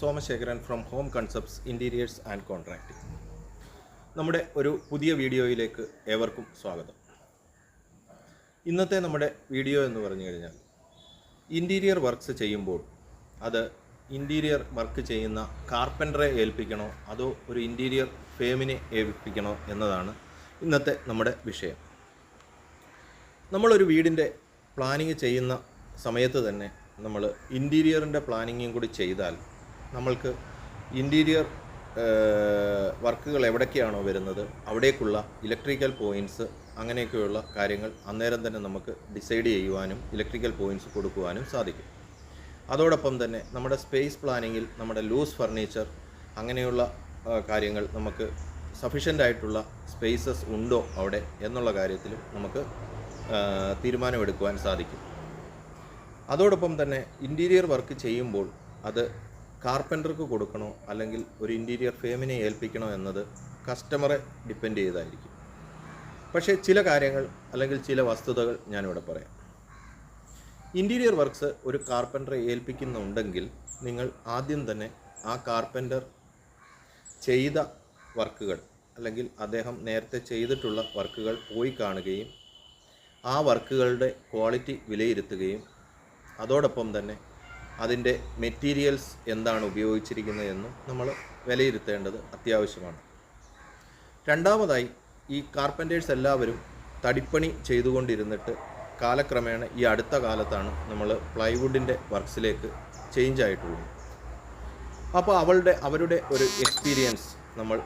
Somasekharan from home concepts interiors and contracting നമ്മുടെ ഒരു പുതിയ വീഡിയോയിലേക്ക് ഏവർക്കും സ്വാഗതം. ഇന്നത്തെ നമ്മുടെ വീഡിയോ എന്ന് പറഞ്ഞു കഴിഞ്ഞാൽ ഇന്റീരിയർ വർക്ക്സ് ചെയ്യുമ്പോൾ അത് ഇന്റീരിയർ വർക്ക് ചെയ്യുന്ന കാർപ്പന്ററെ ഏൽപ്പിക്കണോ അതോ ഒരു ഇന്റീരിയർ ഫേമിനെ ഏൽപ്പിക്കണോ എന്നതാണ് ഇന്നത്തെ നമ്മുടെ വിഷയം. നമ്മളൊരു വീടിന്റെ പ്ലാനിങ് ചെയ്യുന്ന സമയത്ത് തന്നെ നമ്മൾ ഇന്റീരിയറിന്റെ പ്ലാനിങ്ങും കൂടി ചെയ്താൽ നമ്മൾക്ക് ഇന്റീരിയർ വർക്കുകൾ എവിടേക്കാണോ വരുന്നത് അവിടേക്കുള്ള ഇലക്ട്രിക്കൽ പോയിന്റ്സ് അങ്ങനെയൊക്കെയുള്ള കാര്യങ്ങൾ അന്നേരം തന്നെ നമുക്ക് ഡിസൈഡ് ചെയ്യുവാനും ഇലക്ട്രിക്കൽ പോയിന്റ്സ് കൊടുക്കുവാനും സാധിക്കും. അതോടൊപ്പം തന്നെ നമ്മുടെ സ്പേസ് പ്ലാനിങ്ങിൽ നമ്മുടെ ലൂസ് ഫർണിച്ചർ അങ്ങനെയുള്ള കാര്യങ്ങൾ നമുക്ക് സഫീഷ്യന്റ് ആയിട്ടുള്ള സ്പേസസ് ഉണ്ടോ അവിടെ എന്നുള്ള കാര്യത്തിലും നമുക്ക് തീരുമാനമെടുക്കുവാൻ സാധിക്കും. അതോടൊപ്പം തന്നെ ഇന്റീരിയർ വർക്ക് ചെയ്യുമ്പോൾ അത് കാർപ്പന്റർക്ക് കൊടുക്കണോ അല്ലെങ്കിൽ ഒരു ഇന്റീരിയർ ഫേമിനെ ഏൽപ്പിക്കണോ എന്നത് കസ്റ്റമറെ ഡിപ്പെൻഡ് ചെയ്തായിരിക്കും. പക്ഷേ ചില കാര്യങ്ങൾ അല്ലെങ്കിൽ ചില വസ്തുതകൾ ഞാനിവിടെ പറയാം. ഇന്റീരിയർ വർക്ക്സ് ഒരു കാർപ്പന്ററെ ഏൽപ്പിക്കുന്നുണ്ടെങ്കിൽ നിങ്ങൾ ആദ്യം തന്നെ ആ കാർപ്പന്റർ ചെയ്ത വർക്കുകൾ അല്ലെങ്കിൽ അദ്ദേഹം നേരത്തെ ചെയ്തിട്ടുള്ള വർക്കുകൾ പോയി കാണുകയും ആ വർക്കുകളുടെ ക്വാളിറ്റി വിലയിരുത്തുകയും അതോടൊപ്പം തന്നെ അതിന്റെ മെറ്റീരിയൽസ് എന്താണ് ഉപയോഗിച്ചിരിക്കുന്നത് എന്നും നമ്മൾ വിലയിരുത്തേണ്ടത് അത്യാവശ്യമാണ്. രണ്ടാമതായി ഈ കാർപ്പന്റേഴ്സ് എല്ലാവരും തടിപ്പണി ചെയ്തുകൊണ്ടിരുന്നിട്ട് കാലക്രമേണ ഈ അടുത്ത കാലത്താണ് നമ്മൾ പ്ലൈവുഡിന്റെ വർക്ക്സിലേക്ക് ചേഞ്ച് ആയിട്ടുള്ളത്. അപ്പോൾ അവളുടെ അവരുടെ ഒരു എക്സ്പീരിയൻസ് നമ്മൾ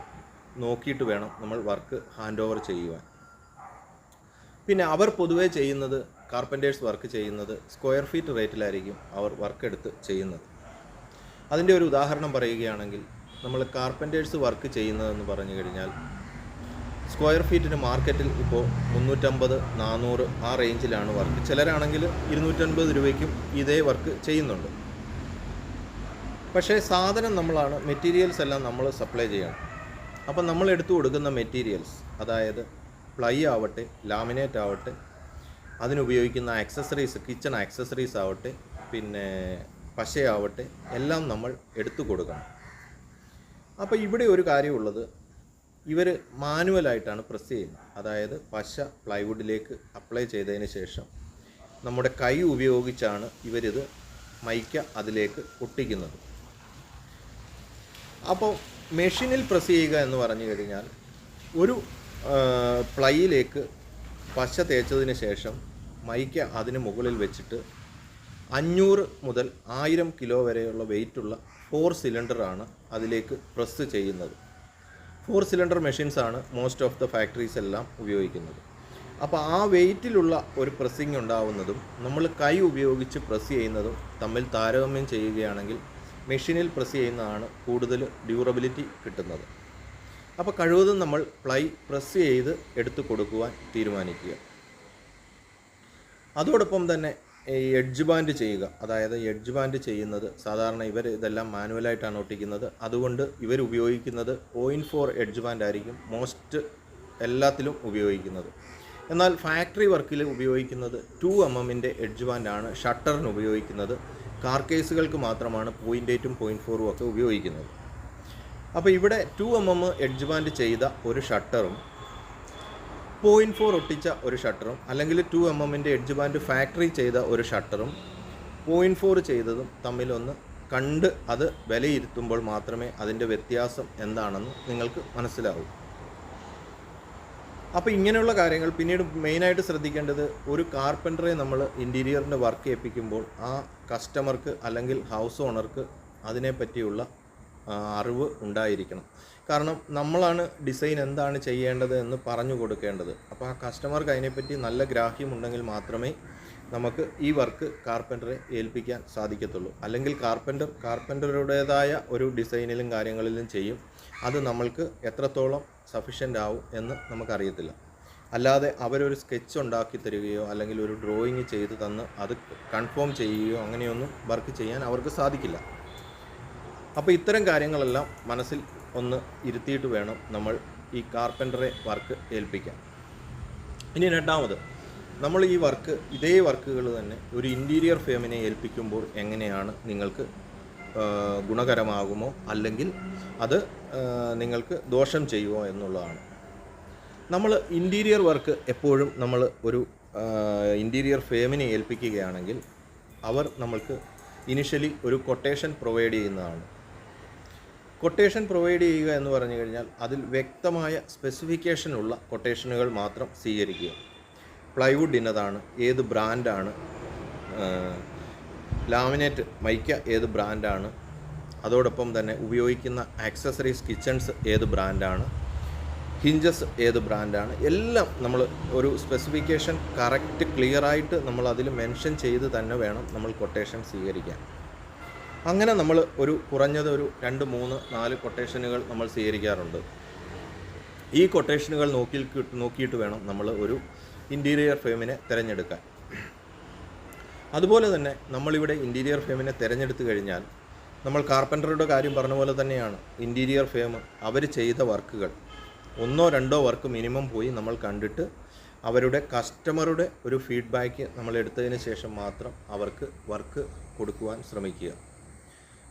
നോക്കിയിട്ട് വേണം നമ്മൾ വർക്ക് ഹാൻഡ് ഓവർ ചെയ്യുവാൻ. പിന്നെ അവർ പൊതുവേ ചെയ്യുന്നത് കാർപ്പന്റേഴ്സ് വർക്ക് ചെയ്യുന്നത് സ്ക്വയർ ഫീറ്റ് റേറ്റിലായിരിക്കും അവർ വർക്ക് എടുത്ത് ചെയ്യുന്നത്. അതിന്റെ ഒരു ഉദാഹരണം പറയുകയാണെങ്കിൽ നമ്മൾ കാർപ്പന്റേഴ്സ് വർക്ക് ചെയ്യുന്നതെന്ന് പറഞ്ഞു കഴിഞ്ഞാൽ സ്ക്വയർ ഫീറ്റിന് മാർക്കറ്റിൽ ഇപ്പോൾ മുന്നൂറ്റമ്പത് നാനൂറ് ആ റേഞ്ചിലാണ് വർക്ക് ചിലരാണെങ്കിൽ ഇരുന്നൂറ്റൻപത് രൂപയ്ക്കും ഇതേ വർക്ക് ചെയ്യുന്നുണ്ട്. പക്ഷേ സാധനം നമ്മളാണ് മെറ്റീരിയൽസ് എല്ലാം നമ്മൾ സപ്ലൈ ചെയ്യണം. അപ്പം നമ്മൾ എടുത്തു കൊടുക്കുന്ന മെറ്റീരിയൽസ് അതായത് പ്ലൈ ആവട്ടെ ലാമിനേറ്റ് ആവട്ടെ അതിനുപയോഗിക്കുന്ന ആക്സസറീസ് കിച്ചൺ ആക്സസറീസ് ആവട്ടെ പിന്നെ പശയാവട്ടെ എല്ലാം നമ്മൾ എടുത്തു കൊടുക്കണം. അപ്പോൾ ഇവിടെ ഒരു കാര്യമുള്ളത് ഇവർ മാനുവലായിട്ടാണ് പ്രസ് ചെയ്യുന്നത്. അതായത് പശ പ്ലൈവുഡിലേക്ക് അപ്ലൈ ചെയ്തതിന് ശേഷം നമ്മുടെ കൈ ഉപയോഗിച്ചാണ് ഇവരിത് മൈക്ക അതിലേക്ക് ഒട്ടിക്കുന്നത്. അപ്പോൾ മെഷീനിൽ പ്രസ് ചെയ്യുക എന്ന് പറഞ്ഞു കഴിഞ്ഞാൽ ഒരു പ്ലൈയിലേക്ക് പശ തേച്ചതിന് ശേഷം മൈക്ക അതിന് മുകളിൽ വെച്ചിട്ട് അഞ്ഞൂറ് മുതൽ ആയിരം കിലോ വരെയുള്ള വെയിറ്റുള്ള ഫോർ സിലിണ്ടറാണ് അതിലേക്ക് പ്രസ് ചെയ്യുന്നത്. ഫോർ സിലിണ്ടർ മെഷീൻസാണ് മോസ്റ്റ് ഓഫ് ദ ഫാക്ടറീസ് എല്ലാം ഉപയോഗിക്കുന്നത്. അപ്പോൾ ആ വെയിറ്റിലുള്ള ഒരു പ്രസ്സിങ് ഉണ്ടാവുന്നതും നമ്മൾ കൈ ഉപയോഗിച്ച് പ്രസ് ചെയ്യുന്നതും തമ്മിൽ താരതമ്യം ചെയ്യുകയാണെങ്കിൽ മെഷീനിൽ പ്രസ് ചെയ്യുന്നതാണ് കൂടുതൽ ഡ്യൂറബിലിറ്റി കിട്ടുന്നത്. അപ്പോൾ കഴിവതും നമ്മൾ പ്ലൈ പ്രസ് ചെയ്ത് എടുത്തു കൊടുക്കുവാൻ തീരുമാനിക്കുക. അതോടൊപ്പം തന്നെ ഈ എഡ്ജ് ബാൻഡ് ചെയ്യുക. അതായത് എഡ്ജ് ബാൻഡ് ചെയ്യുന്നത് സാധാരണ ഇവർ ഇതെല്ലാം മാനുവലായിട്ടാണ് ഒട്ടിക്കുന്നത്. അതുകൊണ്ട് ഇവർ ഉപയോഗിക്കുന്നത് പോയിന്റ് ഫോർ എഡ്ജ് ബാൻഡ് ആയിരിക്കും മോസ്റ്റ് എല്ലാത്തിലും ഉപയോഗിക്കുന്നത്. എന്നാൽ ഫാക്ടറി വർക്കിൽ ഉപയോഗിക്കുന്നത് ടു എം എമ്മിന്റെ എഡ്ജ് ബാൻഡാണ് ഷട്ടറിന് ഉപയോഗിക്കുന്നത്. കാർ കേസുകൾക്ക് മാത്രമാണ് പോയിന്റ് എയ്റ്റും പോയിന്റ് ഫോറും ഒക്കെ ഉപയോഗിക്കുന്നത്. അപ്പോൾ ഇവിടെ two M M edge band ചെയ്ത ഒരു ഷട്ടറും പോയിന്റ് ഫോർ ഒട്ടിച്ച ഒരു ഷട്ടറും അല്ലെങ്കിൽ ടു എം എമ്മിന്റെ എഡ്ജ് ബാൻഡ് ഫാക്ടറി ചെയ്ത ഒരു ഷട്ടറും പോയിന്റ് ഫോർ ചെയ്തതും തമ്മിലൊന്ന് കണ്ട് അത് വിലയിരുത്തുമ്പോൾ മാത്രമേ അതിന്റെ വ്യത്യാസം എന്താണെന്ന് നിങ്ങൾക്ക് മനസ്സിലാവൂ. അപ്പോൾ ഇങ്ങനെയുള്ള കാര്യങ്ങൾ പിന്നീട് മെയിനായിട്ട് ശ്രദ്ധിക്കേണ്ടത് ഒരു കാർപ്പന്ററെ നമ്മൾ ഇന്റീരിയറിന്റെ വർക്ക് ഏൽപ്പിക്കുമ്പോൾ ആ കസ്റ്റമർക്ക് അല്ലെങ്കിൽ ഹൗസ് ഓണർക്ക് അതിനെപ്പറ്റിയുള്ള അറിവ് ഉണ്ടായിരിക്കണം. കാരണം നമ്മളാണ് ഡിസൈൻ എന്താണ് ചെയ്യേണ്ടത് എന്ന് പറഞ്ഞു കൊടുക്കേണ്ടത്. അപ്പോൾ ആ കസ്റ്റമർക്ക് അതിനെപ്പറ്റി നല്ല ഗ്രാഹ്യമുണ്ടെങ്കിൽ മാത്രമേ നമുക്ക് ഈ വർക്ക് കാർപ്പന്ററെ ഏൽപ്പിക്കാൻ സാധിക്കത്തുള്ളൂ. അല്ലെങ്കിൽ കാർപ്പന്റർ കാർപ്പന്ററുടേതായ ഒരു ഡിസൈനിലും കാര്യങ്ങളിലും ചെയ്യും. അത് നമ്മൾക്ക് എത്രത്തോളം സഫിഷ്യന്റ് ആവും എന്ന് നമുക്കറിയത്തില്ല. അല്ലാതെ അവരൊരു സ്കെച്ച് ഉണ്ടാക്കി തരികയോ അല്ലെങ്കിൽ ഒരു ഡ്രോയിങ് ചെയ്ത് തന്ന് അത് കൺഫേം ചെയ്യുകയോ അങ്ങനെയൊന്നും വർക്ക് ചെയ്യാൻ അവർക്ക് സാധിക്കില്ല. അപ്പോൾ ഇത്തരം കാര്യങ്ങളെല്ലാം മനസ്സിൽ ഒന്ന് ഇരുത്തിയിട്ട് വേണം നമ്മൾ ഈ കാർപ്പന്ററെ വർക്ക് ഏൽപ്പിക്കാൻ. ഇനി രണ്ടാമത് നമ്മൾ ഈ വർക്ക് ഇതേ വർക്കുകൾ തന്നെ ഒരു ഇന്റീരിയർ ഫേമിനെ ഏൽപ്പിക്കുമ്പോൾ എങ്ങനെയാണ് നിങ്ങൾക്ക് ഗുണകരമാകുമോ? അല്ലെങ്കിൽ അത് നിങ്ങൾക്ക് ദോഷം ചെയ്യുമോ എന്നുള്ളതാണ്. നമ്മൾ ഇന്റീരിയർ വർക്ക് എപ്പോഴും നമ്മൾ ഒരു ഇന്റീരിയർ ഫേമിനെ ഏൽപ്പിക്കുകയാണെങ്കിൽ അവർ നമ്മൾക്ക് ഇനിഷ്യലി ഒരു കൊട്ടേഷൻ പ്രൊവൈഡ് ചെയ്യുന്നതാണ്. കൊട്ടേഷൻ പ്രൊവൈഡ് ചെയ്യുക എന്ന് പറഞ്ഞു കഴിഞ്ഞാൽ അതിൽ വ്യക്തമായ സ്പെസിഫിക്കേഷനുള്ള കൊട്ടേഷനുകൾ മാത്രം സ്വീകരിക്കുക. പ്ലൈവുഡ് ഇന്നതാണ് ഏത് ബ്രാൻഡാണ് ലാമിനേറ്റ് മൈക്ക ഏത് ബ്രാൻഡാണ് അതോടൊപ്പം തന്നെ ഉപയോഗിക്കുന്ന ആക്സസറീസ് കിച്ചൺസ് ഏത് ബ്രാൻഡാണ് ഹിഞ്ചസ് ഏത് ബ്രാൻഡാണ് എല്ലാം നമ്മൾ ഒരു സ്പെസിഫിക്കേഷൻ കറക്റ്റ് ക്ലിയറായിട്ട് നമ്മൾ അതിൽ മെൻഷൻ ചെയ്ത് തന്നെ വേണം നമ്മൾ കൊട്ടേഷൻ സ്വീകരിക്കാൻ. അങ്ങനെ നമ്മൾ ഒരു കുറഞ്ഞത് ഒരു രണ്ട് മൂന്ന് നാല് കൊട്ടേഷനുകൾ നമ്മൾ സ്വീകരിക്കാറുണ്ട്. ഈ കൊട്ടേഷനുകൾ നോക്കി നോക്കിയിട്ട് വേണം നമ്മൾ ഒരു ഇന്റീരിയർ ഫേമിനെ തിരഞ്ഞെടുക്കാൻ. അതുപോലെ തന്നെ നമ്മളിവിടെ ഇന്റീരിയർ ഫേമിനെ തിരഞ്ഞെടുത്തു കഴിഞ്ഞാൽ നമ്മൾ കാർപ്പന്ററുടെ കാര്യം പറഞ്ഞ പോലെ തന്നെയാണ്. ഇന്റീരിയർ ഫേം അവർ ചെയ്ത വർക്കുകൾ ഒന്നോ രണ്ടോ വർക്ക് മിനിമം പോയി നമ്മൾ കണ്ടിട്ട് അവരുടെ കസ്റ്റമറുടെ ഒരു ഫീഡ്ബാക്ക് നമ്മൾ എടുത്തതിന് ശേഷം മാത്രം അവർക്ക് വർക്ക് കൊടുക്കുവാൻ ശ്രമിക്കുക.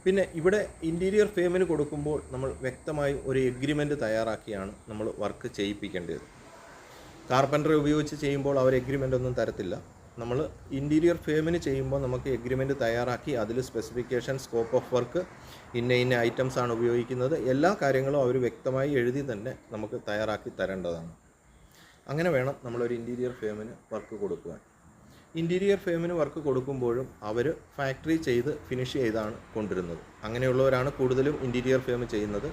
പിന്നെ ഇവിടെ ഇന്റീരിയർ ഫേമിന് കൊടുക്കുമ്പോൾ നമ്മൾ വ്യക്തമായി ഒരു എഗ്രിമെന്റ് തയ്യാറാക്കിയാണ് നമ്മൾ വർക്ക് ചെയ്യിപ്പിക്കേണ്ടത്. കാർപ്പന്ററെ ഉപയോഗിച്ച് ചെയ്യുമ്പോൾ അവർ എഗ്രിമെന്റ് ഒന്നും തരത്തില്ല. നമ്മൾ ഇന്റീരിയർ ഫേമിന് ചെയ്യുമ്പോൾ നമുക്ക് എഗ്രിമെന്റ് തയ്യാറാക്കി അതിൽ സ്പെസിഫിക്കേഷൻ സ്കോപ്പ് ഓഫ് വർക്ക് ഇന്ന ഇന്ന ഐറ്റംസ് ആണ് ഉപയോഗിക്കുന്നത്. എല്ലാ കാര്യങ്ങളും അവർ വ്യക്തമായി എഴുതി തന്നെ നമുക്ക് തയ്യാറാക്കി തരേണ്ടതാണ്. അങ്ങനെ വേണം നമ്മളൊരു ഇന്റീരിയർ ഫേമിന് വർക്ക് കൊടുക്കുവാൻ. ഇന്റീരിയർ ഫേമിന് വർക്ക് കൊടുക്കുമ്പോഴും അവർ ഫാക്ടറി ചെയ്ത് ഫിനിഷ് ചെയ്താണ് കൊണ്ടുവരുന്നത് അങ്ങനെയുള്ളവരാണ് കൂടുതലും ഇന്റീരിയർ ഫേം ചെയ്യുന്നത്.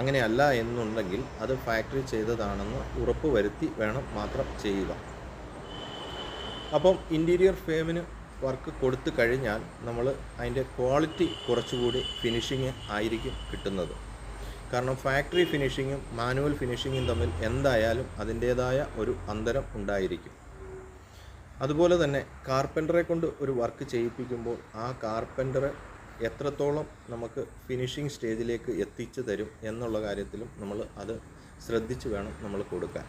അങ്ങനെയല്ല എന്നുണ്ടെങ്കിൽ അത് ഫാക്ടറി ചെയ്തതാണെന്ന് ഉറപ്പ് വരുത്തി വേണം മാത്രം ചെയ്യുക. അപ്പം ഇന്റീരിയർ ഫേമിന് വർക്ക് കൊടുത്തു കഴിഞ്ഞാൽ നമ്മൾ അതിന്റെ ക്വാളിറ്റി കുറച്ചുകൂടി ഫിനിഷിങ് ആയിരിക്കും കിട്ടുന്നത്. കാരണം ഫാക്ടറി ഫിനിഷിങ്ങും മാനുവൽ ഫിനിഷിങ്ങും തമ്മിൽ എന്തായാലും അതിന്റേതായ ഒരു അന്തരം ഉണ്ടായിരിക്കും. അതുപോലെ തന്നെ കാർപ്പന്ററെ കൊണ്ട് ഒരു വർക്ക് ചെയ്യിപ്പിക്കുമ്പോൾ ആ കാർപ്പന്റർ എത്രത്തോളം നമുക്ക് ഫിനിഷിംഗ് സ്റ്റേജിലേക്ക് എത്തിച്ചു തരും എന്നുള്ള കാര്യത്തിലും നമ്മൾ അത് ശ്രദ്ധിച്ച് വേണം നമ്മൾ കൊടുക്കാൻ.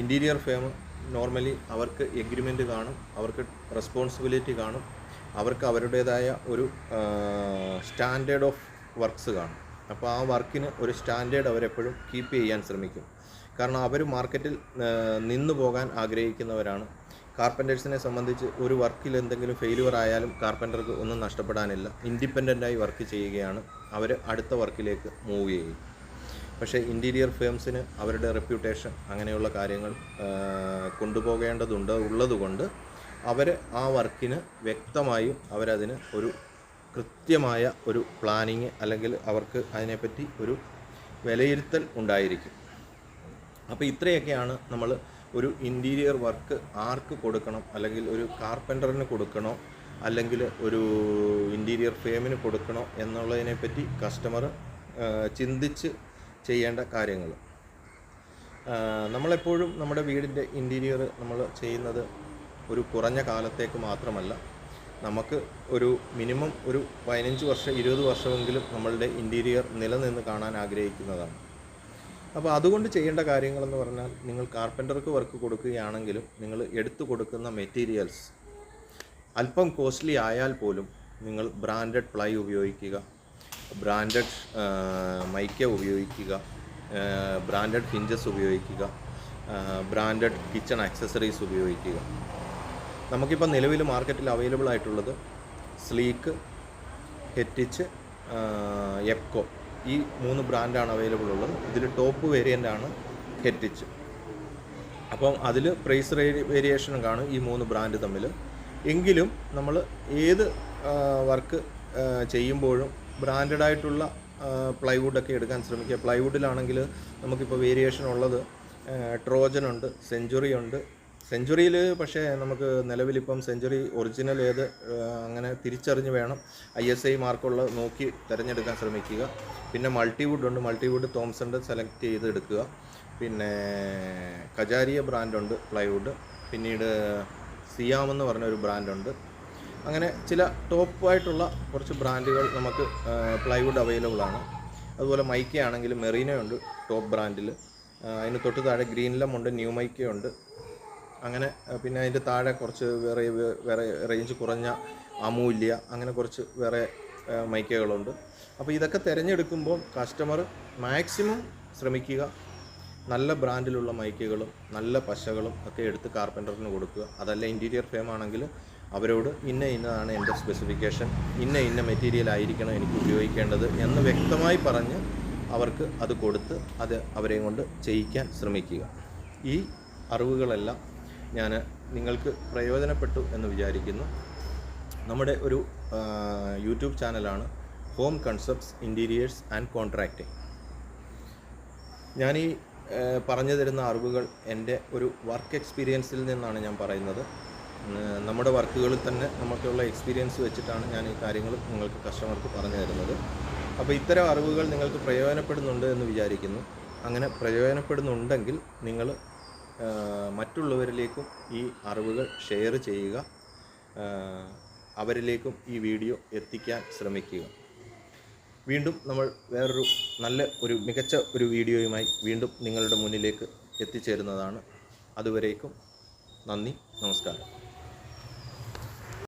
ഇന്റീരിയർ ഫേം നോർമലി അവർക്ക് എഗ്രിമെന്റ് കാണും അവർക്ക് റെസ്പോൺസിബിലിറ്റി കാണും അവർക്ക് അവരുടേതായ ഒരു സ്റ്റാൻഡേർഡ് ഓഫ് വർക്ക്സ് കാണും. അപ്പോൾ ആ വർക്കിന് ഒരു സ്റ്റാൻഡേർഡ് അവരെപ്പോഴും കീപ്പ് ചെയ്യാൻ ശ്രമിക്കും. കാരണം അവർ മാർക്കറ്റിൽ നിന്നു പോകാൻ ആഗ്രഹിക്കുന്നവരാണ് കാർപ്പന്റേഴ്സിനെ സംബന്ധിച്ച് ഒരു വർക്കിൽ എന്തെങ്കിലും ഫെയിലുവർ ആയാലും കാർപ്പന്റർക്ക് ഒന്നും നഷ്ടപ്പെടാനില്ല. ഇൻഡിപെൻഡന്റായി വർക്ക് ചെയ്യുകയാണ്. അവർ അടുത്ത വർക്കിലേക്ക് മൂവ് ചെയ്യും. പക്ഷേ ഇന്റീരിയർ ഫേംസിന് അവരുടെ റെപ്യൂട്ടേഷൻ അങ്ങനെയുള്ള കാര്യങ്ങൾ കൊണ്ടുപോകേണ്ടതുണ്ട് ഉള്ളതുകൊണ്ട് അവർ ആ വർക്കിന് വ്യക്തമായും അവരതിന് ഒരു കൃത്യമായ ഒരു പ്ലാനിങ് അല്ലെങ്കിൽ അവർക്ക് അതിനെപ്പറ്റി ഒരു വിലയിരുത്തൽ ഉണ്ടായിരിക്കും. അപ്പോൾ ഇത്രയൊക്കെയാണ് നമ്മൾ ഒരു ഇന്റീരിയർ വർക്ക് ആർക്ക് കൊടുക്കണം? അല്ലെങ്കിൽ ഒരു കാർപ്പന്ററിന് കൊടുക്കണോ? അല്ലെങ്കിൽ ഒരു ഇന്റീരിയർ ഫേമിന് കൊടുക്കണോ? എന്നുള്ളതിനെപ്പറ്റി കസ്റ്റമർ ചിന്തിച്ച് ചെയ്യേണ്ട കാര്യങ്ങൾ. നമ്മളെപ്പോഴും നമ്മുടെ വീടിന്റെ ഇന്റീരിയർ നമ്മൾ ചെയ്യുന്നത് ഒരു കുറഞ്ഞ കാലത്തേക്ക് മാത്രമല്ല. നമുക്ക് ഒരു മിനിമം ഒരു പതിനഞ്ച് വർഷം ഇരുപത് വർഷമെങ്കിലും നമ്മളുടെ ഇന്റീരിയർ നിലനിന്ന് കാണാൻ ആഗ്രഹിക്കുന്നതാണ്. അപ്പോൾ അതുകൊണ്ട് ചെയ്യേണ്ട കാര്യങ്ങളെന്ന് പറഞ്ഞാൽ നിങ്ങൾ കാർപ്പന്റർക്ക് വർക്ക് കൊടുക്കുകയാണെങ്കിലും നിങ്ങൾ എടുത്തു കൊടുക്കുന്ന മെറ്റീരിയൽസ് അല്പം കോസ്റ്റ്ലി ആയാൽ പോലും നിങ്ങൾ ബ്രാൻഡഡ് പ്ലൈ ഉപയോഗിക്കുക ബ്രാൻഡഡ് മൈക്ക ഉപയോഗിക്കുക ബ്രാൻഡഡ് ഹിഞ്ചസ് ഉപയോഗിക്കുക ബ്രാൻഡഡ് കിച്ചൺ ആക്സസറീസ് ഉപയോഗിക്കുക. നമുക്കിപ്പോൾ നിലവിൽ മാർക്കറ്റിൽ അവൈലബിൾ ആയിട്ടുള്ളത് സ്ലീക്ക് ഹെറ്റിച്ച് എപ്കോ ഈ മൂന്ന് ബ്രാൻഡാണ് അവൈലബിൾ ഉള്ളത്. ഇതിൽ ടോപ്പ് വേരിയന്റ് ആണ് ഹെറ്റിച്ച് അപ്പം അതിൽ പ്രൈസ് വേരിയേഷനും കാണും ഈ മൂന്ന് ബ്രാൻഡ് തമ്മിൽ എങ്കിലും നമ്മൾ ഏത് വർക്ക് ചെയ്യുമ്പോഴും ബ്രാൻഡഡായിട്ടുള്ള പ്ലൈവുഡൊക്കെ എടുക്കാൻ ശ്രമിക്കുക. പ്ലൈവുഡിലാണെങ്കിൽ നമുക്കിപ്പോൾ വേരിയേഷൻ ഉള്ളത് ട്രോജൻ ഉണ്ട് സെഞ്ചുറി ഉണ്ട് സെഞ്ചുറിയിൽ പക്ഷേ നമുക്ക് നിലവിലിപ്പം സെഞ്ചുറി ഒറിജിനൽ ഏത് അങ്ങനെ തിരിച്ചറിഞ്ഞ് വേണം ഐ എസ് ഐ മാർക്കുള്ള നോക്കി തിരഞ്ഞെടുക്കാൻ ശ്രമിക്കുക. പിന്നെ മൾട്ടിവുഡ് ഉണ്ട്. മൾട്ടിവുഡ് തോംസണ്ട് സെലക്ട് ചെയ്ത് എടുക്കുക പിന്നെ കജാരിയ ബ്രാൻഡുണ്ട് പ്ലൈവുഡ്. പിന്നീട് സിയാം എന്ന് പറഞ്ഞ ഒരു ബ്രാൻഡുണ്ട്. അങ്ങനെ ചില ടോപ്പായിട്ടുള്ള കുറച്ച് ബ്രാൻഡുകൾ നമുക്ക് പ്ലൈവുഡ് അവൈലബിൾ ആണ് അതുപോലെ മൈക്ക ആണെങ്കിൽ മെറീനയുണ്ട് ടോപ്പ് ബ്രാൻഡിൽ. അതിന് തൊട്ട് താഴെ ഗ്രീൻലം ഉണ്ട് ന്യൂ മൈക്ക ഉണ്ട് അങ്ങനെ പിന്നെ അതിന്റെ താഴെ കുറച്ച് വേറെ വേറെ റേഞ്ച് കുറഞ്ഞ അമൂല്യ അങ്ങനെ കുറച്ച് വേറെ മൈക്കുകളുണ്ട്. അപ്പോൾ ഇതൊക്കെ തിരഞ്ഞെടുക്കുമ്പോൾ കസ്റ്റമർ മാക്സിമം ശ്രമിക്കുക. നല്ല ബ്രാൻഡിലുള്ള മൈക്കുകളും നല്ല പശകളും ഒക്കെ എടുത്ത് കാർപ്പന്ററിന് കൊടുക്കുക. അതല്ല ഇന്റീരിയർ ഫേം ആണെങ്കിൽ അവരോട് ഇന്ന ഇന്നതാണ് എന്റെ സ്പെസിഫിക്കേഷൻ ഇന്ന ഇന്ന മെറ്റീരിയൽ ആയിരിക്കണം എനിക്ക് ഉപയോഗിക്കേണ്ടത് എന്ന് വ്യക്തമായി പറഞ്ഞ് അവർക്ക് അത് കൊടുത്ത് അത് അവരെയും കൊണ്ട് ചെയ്യിക്കാൻ ശ്രമിക്കുക. ഈ അറിവുകളെല്ലാം ഞാൻ നിങ്ങൾക്ക് പ്രയോജനപ്പെട്ടു എന്ന് വിചാരിക്കുന്നു. നമ്മുടെ ഒരു യൂട്യൂബ് ചാനലാണ് home concepts interiors and contracting. ഞാനീ പറഞ്ഞു തരുന്ന അറിവുകൾ എന്റെ ഒരു വർക്ക് എക്സ്പീരിയൻസിൽ നിന്നാണ് ഞാൻ പറയുന്നത്. നമ്മുടെ വർക്കുകളിൽ തന്നെ നമുക്കുള്ള എക്സ്പീരിയൻസ് വെച്ചിട്ടാണ് ഞാൻ ഈ കാര്യങ്ങൾ നിങ്ങൾക്ക് കസ്റ്റമർക്ക് പറഞ്ഞു തരുന്നത്. അപ്പോൾ ഇത്തരം അറിവുകൾ നിങ്ങൾക്ക് പ്രയോജനപ്പെടുന്നുണ്ട് എന്ന് വിചാരിക്കുന്നു. അങ്ങനെ പ്രയോജനപ്പെടുന്നുണ്ടെങ്കിൽ നിങ്ങൾ മറ്റുള്ളവരിലേക്കും ഈ അറിവുകൾ ഷെയർ ചെയ്യുക. അവരിലേക്കും ഈ വീഡിയോ എത്തിക്കാൻ ശ്രമിക്കുക. വീണ്ടും നമ്മൾ വേറൊരു നല്ല ഒരു മികച്ച ഒരു വീഡിയോയുമായി വീണ്ടും നിങ്ങളുടെ മുന്നിലേക്ക് എത്തിച്ചേരുന്നതാണ്. അതുവരേക്കും നന്ദി നമസ്കാരം.